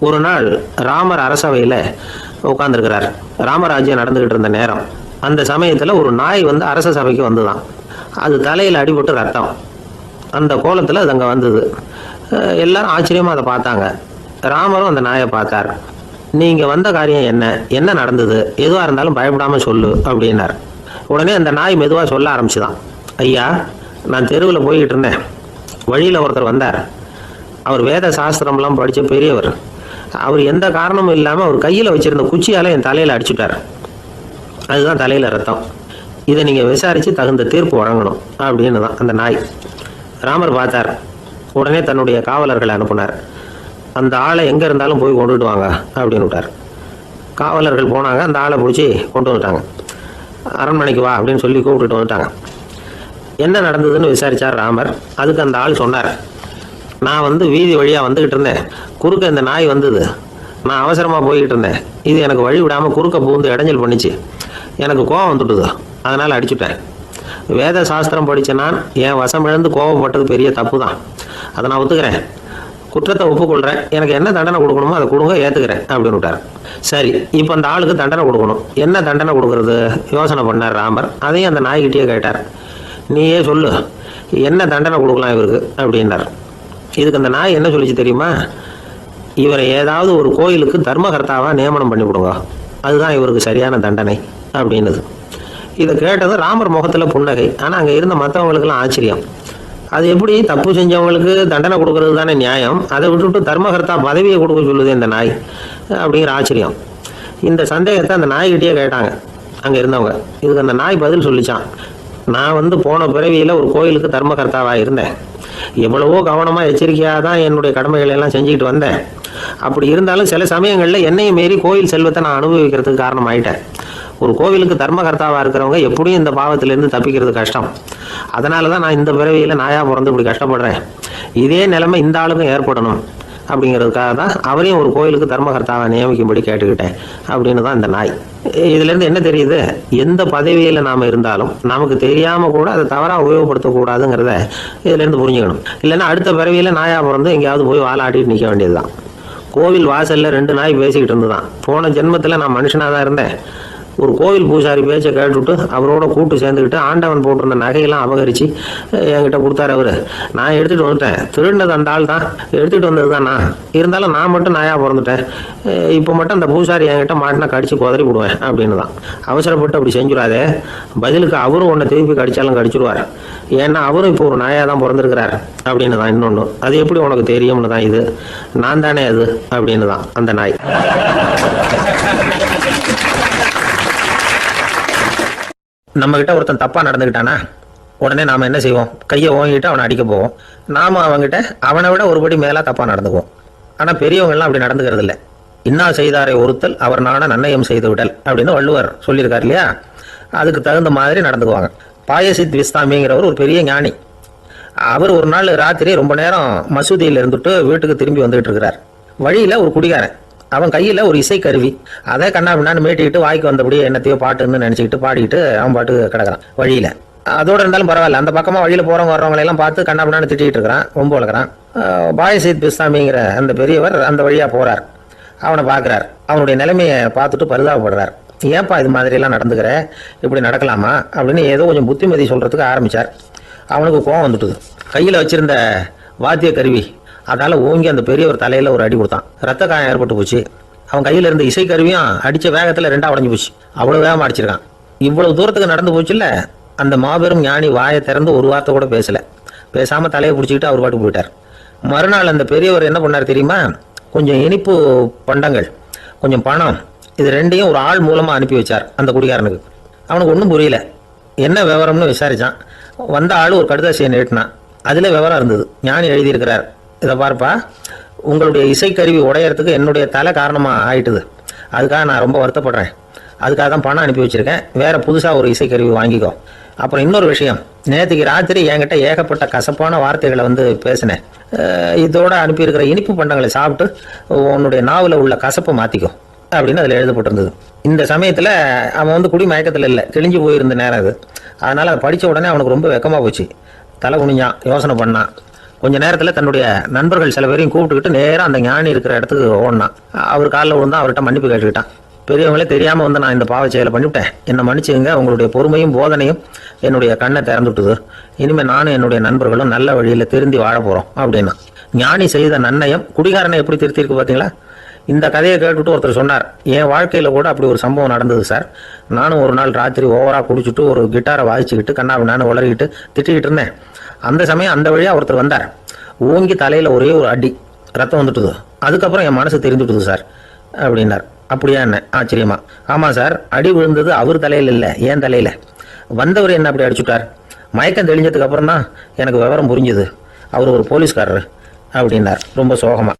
ஒரு நாள் ராமர் அரசவையில் உட்காந்துருக்கிறார் ராமராஜ்யம் நடந்துக்கிட்டு இருந்த நேரம். அந்த சமயத்தில் ஒரு நாய் வந்து அரச சபைக்கு வந்துதான். அது தலையில் அடிபட்டு ரத்தம். அந்த கோலத்தில் அது அங்கே வந்தது. எல்லாரும் ஆச்சரியமாக அதை பார்த்தாங்க. ராமரும் அந்த நாயை பார்த்தார். நீங்கள் வந்த காரியம் என்ன? என்ன நடந்தது? எதுவாக இருந்தாலும் பயப்படாமல் சொல்லு அப்படின்னார். உடனே அந்த நாய் மெதுவாக சொல்ல ஆரம்பிச்சுதான். ஐயா நான் தெருவில் போய்கிட்டு இருந்தேன். வழியில் ஒருத்தர் வந்தார். அவர் வேத சாஸ்திரம்லாம் படித்த பெரியவர். அவர் எந்த காரணமும் இல்லாமல் அவர் கையில் வச்சிருந்த குச்சியால் என் தலையில் அடிச்சுட்டார். அதுதான் தலையில் ரத்தம். இதை நீங்கள் விசாரித்து தகுந்த தீர்ப்பு வழங்கணும் அப்படின்னு தான் அந்த நாய். ராமர் பார்த்தார். உடனே தன்னுடைய காவலர்களை அனுப்புனார். அந்த ஆளை எங்கே இருந்தாலும் போய் கொண்டுட்டு வாங்க அப்படின்னு விட்டார். காவலர்கள் போனாங்க. அந்த ஆளை பிடிச்சி கொண்டு வந்துட்டாங்க. அரண்மனைக்கு வா அப்படின்னு சொல்லி கூப்பிட்டுட்டு வந்துட்டாங்க. என்ன நடந்ததுன்னு விசாரித்தார் ராமர். அதுக்கு அந்த ஆள் சொன்னார். நான் வந்து வீதி வழியாக வந்துக்கிட்டு இருந்தேன். குறுக்க இந்த நாய் வந்தது. நான் அவசரமாக போய்கிட்டு இருந்தேன். இது எனக்கு வழி விடாமல் குறுக்க பூந்து இடைஞ்சல் பண்ணிச்சு. எனக்கு கோவம் வந்துட்டுது. அதனால் அடிச்சுட்டேன். வேத சாஸ்திரம் படித்த நான் என் வசம் இழந்து கோவப்பட்டது பெரிய தப்பு தான் அதை நான் ஒத்துக்கிறேன். குற்றத்தை ஒப்புக்கொள்கிறேன் எனக்கு என்ன தண்டனை கொடுக்கணுமோ அதை கொடுங்க ஏற்றுக்கிறேன் அப்படின்னு விட்டார். சரி இப்போ அந்த ஆளுக்கு தண்டனை கொடுக்கணும். என்ன தண்டனை கொடுக்கறது? யோசனை பண்ணார் ராமர். அதையும் அந்த நாய்கிட்டேயே கேட்டார். நீயே சொல்லு என்ன தண்டனை கொடுக்கலாம் இவருக்கு? அப்படின்னார். இதுக்கு அந்த நாய் என்ன சொல்லிச்சு தெரியுமா? இவரை ஏதாவது ஒரு கோயிலுக்கு தர்மகர்த்தாவாக நியமனம் பண்ணி கொடுங்க. அதுதான் இவருக்கு சரியான தண்டனை அப்படின்னுது. இதை கேட்டது ராமர் முகத்தில் புன்னகை. ஆனால் அங்கே இருந்த மற்றவங்களுக்கெல்லாம் ஆச்சரியம். அது எப்படி? தப்பு செஞ்சவங்களுக்கு தண்டனை கொடுக்கறது தானே நியாயம். அதை விட்டுவிட்டு தர்மகர்த்தா பதவியை கொடுக்க சொல்லுது இந்த நாய் அப்படிங்கிற ஆச்சரியம். இந்த சந்தேகத்தை அந்த நாய்கிட்டயே கேட்டாங்க. அங்கே இருந்தவங்க. இதுக்கு அந்த நாய் பதில் சொல்லிச்சான் நான் வந்து போன பிறவியில் ஒரு கோயிலுக்கு தர்மகர்த்தாவாக இருந்தேன். எவ்வளவோ கவனமாக எச்சரிக்கையாக தான் என்னுடைய கடமைகளை எல்லாம் செஞ்சுக்கிட்டு வந்தேன். அப்படி இருந்தாலும் சில சமயங்களில் என்னையும் மீறி கோயில் செல்வத்தை நான் அனுபவிக்கிறதுக்கு காரணமாயிட்டேன். ஒரு கோவிலுக்கு தர்மகர்த்தாவாக இருக்கிறவங்க எப்படியும் இந்த பாவத்திலேருந்து தப்பிக்கிறது கஷ்டம். அதனால தான் நான் இந்த பிறவியில் நாயாக பிறந்து இப்படி கஷ்டப்படுறேன். இதே நிலைமை இந்த ஆளுக்கும் ஏற்படணும். அப்படிங்கிறதுக்காக தான் அவரையும் ஒரு கோயிலுக்கு தர்மகர்த்தாவை நியமிக்கும்படி கேட்டுக்கிட்டேன் அப்படின்னு தான் இந்த நாய். இதுலேருந்து என்ன தெரியுது? எந்த பதவியில் நாம் இருந்தாலும் நமக்கு தெரியாமல் கூட அதை தவறாக உபயோகப்படுத்தக்கூடாதுங்கிறத இதுலேருந்து புரிஞ்சுக்கணும். இல்லைன்னா அடுத்த பிறவியில் நாயாக பிறந்து எங்கேயாவது போய் வாழாட்டிட்டு நிற்க வேண்டியதுதான். கோவில் வாசலில் ரெண்டு நாய் பேசிக்கிட்டு இருந்துதான். போன ஜென்மத்தில் நான் மனுஷனாக தான் இருந்தேன். ஒரு கோவில் பூசாரி பேச்சை கேட்டுவிட்டு அவரோட கூட்டு சேர்ந்துக்கிட்டு ஆண்டவன் போட்டிருந்த நகையெல்லாம் அபகரித்து என்கிட்ட கொடுத்தாரு அவர். நான் எடுத்துகிட்டு வந்துட்டேன். திருடினது அந்த ஆள் தான். எடுத்துகிட்டு வந்தது தான்? நான் இருந்தாலும் நான் மட்டும் நாயாக பிறந்துட்டேன். இப்போ மட்டும் அந்த பூசாரி என்கிட்ட மாட்டினா கடிச்சு குதறி விடுவேன் அப்படின்னு தான் அவசரப்பட்டு அப்படி செஞ்சுடாதே. பதிலுக்கு அவரும் உன்னை திருப்பி கடிச்சாலும் கடிச்சிருவார். ஏன்னா அவரும் இப்போ ஒரு நாயாக தான் பிறந்திருக்கிறார் அப்படின்னு தான் இன்னொன்று அது எப்படி உனக்கு தெரியும்னு தான் இது. நான் தானே அது அப்படின்னு தான் அந்த நாய். நம்ம கிட்ட ஒருத்தன் தப்பா நடந்துக்கிட்டானா உடனே நாம என்ன செய்வோம்? கையை ஓங்கிட்டு அவனை அடிக்க போவோம். நாம அவன்கிட்ட அவனை விட ஒருபடி மேலா தப்பா நடந்துக்குவோம். ஆனா பெரியவங்க எல்லாம் அப்படி நடந்துக்கிறது இல்லை இன்னா செய்தாரை ஒருத்தல் அவர் நான நன்னயம் செய்து விடல் அப்படின்னு வள்ளுவர் சொல்லியிருக்காரு இல்லையா? அதுக்கு தகுந்த மாதிரி நடந்துக்குவாங்க. பாயசித் விஸ்தாமிங்கிறவர் ஒரு பெரிய ஞானி. அவர் ஒரு நாள் ராத்திரி ரொம்ப நேரம் மசூதியில் இருந்துட்டு வீட்டுக்கு திரும்பி வந்துகிட்டு இருக்கிறார். வழியில ஒரு குடிகாரன். அவன் கையில் ஒரு இசை கருவி அதை கண்ணா பின்னான்னு மீட்டிக்கிட்டு வாய்க்கு வந்தபடியே என்னத்தையோ பாட்டுன்னு நினச்சிக்கிட்டு பாடிக்கிட்டு அவன் பாட்டு கிடக்கிறான் வழியில். அதோட இருந்தாலும் பரவாயில்ல. அந்த பக்கமாக வழியில் போகிறவங்க வர்றவங்களெல்லாம் பார்த்து கண்ணா பின்னான்னு திட்டிகிட்டு இருக்கிறான். ரொம்ப வளர்க்குறான். பாயசீத் பிஸ்தாமிங்கிற அந்த பெரியவர் அந்த வழியாக போகிறார் அவனை பார்க்குறார். அவனுடைய நிலைமையை பார்த்துட்டு பரிதாபப்படுறார். ஏன்பா இது மாதிரிலாம் நடந்துக்கிற? இப்படி நடக்கலாமா? அப்படின்னு ஏதோ கொஞ்சம் புத்திமதி சொல்கிறதுக்கு ஆரம்பிச்சார். அவனுக்கு கோவம் வந்துட்டுது. கையில் வச்சுருந்த வாத்திய கருவி அதனால் ஓங்கி அந்த பெரியவர் தலையில் ஒரு அடி கொடுத்தான். ரத்த காயம் ஏற்பட்டு போச்சு. அவன் கையில் இருந்த இசை கருவியும் வேகத்தில் ரெண்டாக ரெண்டா போச்சு. அவ்வளோ வேகமாக அடிச்சிருக்கான். இவ்வளோ தூரத்துக்கு நடந்து போச்சுல்ல அந்த மாபெரும் ஞானி வாயை திறந்து ஒரு வார்த்தை கூட பேசலை. பேசாமல் தலையை பிடிச்சிக்கிட்டு அவர் பாட்டு போயிட்டார். மறுநாள் அந்த பெரியவர் என்ன பண்ணார் தெரியுமா? கொஞ்சம் இனிப்பு பண்டங்கள் கொஞ்சம் பணம் இது ரெண்டையும் ஒரு ஆள் மூலமாக அனுப்பி வச்சார் அந்த குடிகாரனுக்கு. அவனுக்கு ஒன்றும் புரியல. என்ன விவரம்னு விசாரிச்சான். வந்த ஆள் ஒரு கடுதாசியை நீட்டினான் அதில் விவரம் இருந்தது. ஞானி எழுதியிருக்கிறார். இதை பார்ப்பா. உங்களுடைய இசைக்கருவி உடையறதுக்கு என்னுடைய தலை காரணமாக ஆயிட்டுது. அதுக்காக நான் ரொம்ப வருத்தப்படுறேன். அதுக்காக தான் பணம் அனுப்பி வச்சுருக்கேன். வேறு புதுசாக ஒரு இசைக்கருவி வாங்கிக்கோ. அப்புறம் இன்னொரு விஷயம். நேற்றுக்கு ராத்திரி என்கிட்ட ஏகப்பட்ட கசப்பான வார்த்தைகளை வந்து பேசினேன். இதோட அனுப்பியிருக்கிற இனிப்பு பண்டங்களை சாப்பிட்டு உன்னுடைய நாவில் உள்ள கசப்பை மாற்றிக்கோ அப்படின்னு அதில் எழுதப்பட்டிருந்தது. இந்த சமயத்தில் அவன் வந்து குடி மயக்கத்தில் இல்லை. தெளிஞ்சு போயிருந்த நேரம் அது. அதனால் அதை படித்த உடனே அவனுக்கு ரொம்ப வெக்கமாக போச்சு. தலை குனிஞ்சான். யோசனை பண்ணான். கொஞ்ச நேரத்தில் தன்னுடைய நண்பர்கள் சில பேரையும் கூப்பிட்டுக்கிட்டு நேராக அந்த ஞானி இருக்கிற இடத்துக்கு ஓடினான் அவர் காலில் விழுந்தா அவர்கிட்ட மன்னிப்பு கேட்டுக்கிட்டான். பெரியவங்களே தெரியாமல் வந்து நான் இந்த பாவ செயலை பண்ணிவிட்டேன். என்னை மன்னிச்சுங்க உங்களுடைய பொறுமையும் போதனையும் என்னுடைய கண்ணை திறந்து விட்டுது. இனிமேல் நானும் என்னுடைய நண்பர்களும் நல்ல வழியில் திருந்தி வாழ போகிறோம் அப்படின்னா. ஞானி செய்த நன்னயம் குடிகாரனை எப்படி திருத்திருக்கு பார்த்தீங்களா இந்த கதையை கேட்டுட்டு ஒருத்தர் சொன்னார் என் வாழ்க்கையில் கூட அப்படி ஒரு சம்பவம் நடந்தது சார். நானும் ஒரு நாள் ராத்திரி ஓவராக குடிச்சிட்டு ஒரு கிட்டாரை வாசிச்சுக்கிட்டு கண்ணாபின்னான்னு உளறிக்கிட்டு திட்டிக்கிட்டு இருந்தேன். அந்த சமயம் அந்த வழியாக ஒருத்தர் வந்தார். ஓங்கி தலையில் ஒரே ஒரு அடி ரத்தம் வந்துட்டுது. அதுக்கப்புறம் என் மனசு தெரிஞ்சுட்டுது சார் அப்படின்னார். அப்படியா என்ன? ஆச்சரியமா. ஆமாம் சார் அடி விழுந்தது அவர் தலையில் இல்லை என் தலையில். வந்தவர் என்ன அப்படி அடிச்சுட்டார்? மயக்கம் தெளிஞ்சதுக்கு அப்புறம் தான் எனக்கு விவரம் புரிஞ்சுது. அவர் ஒரு போலீஸ்காரர் அப்படின்னார். ரொம்ப சோகமாக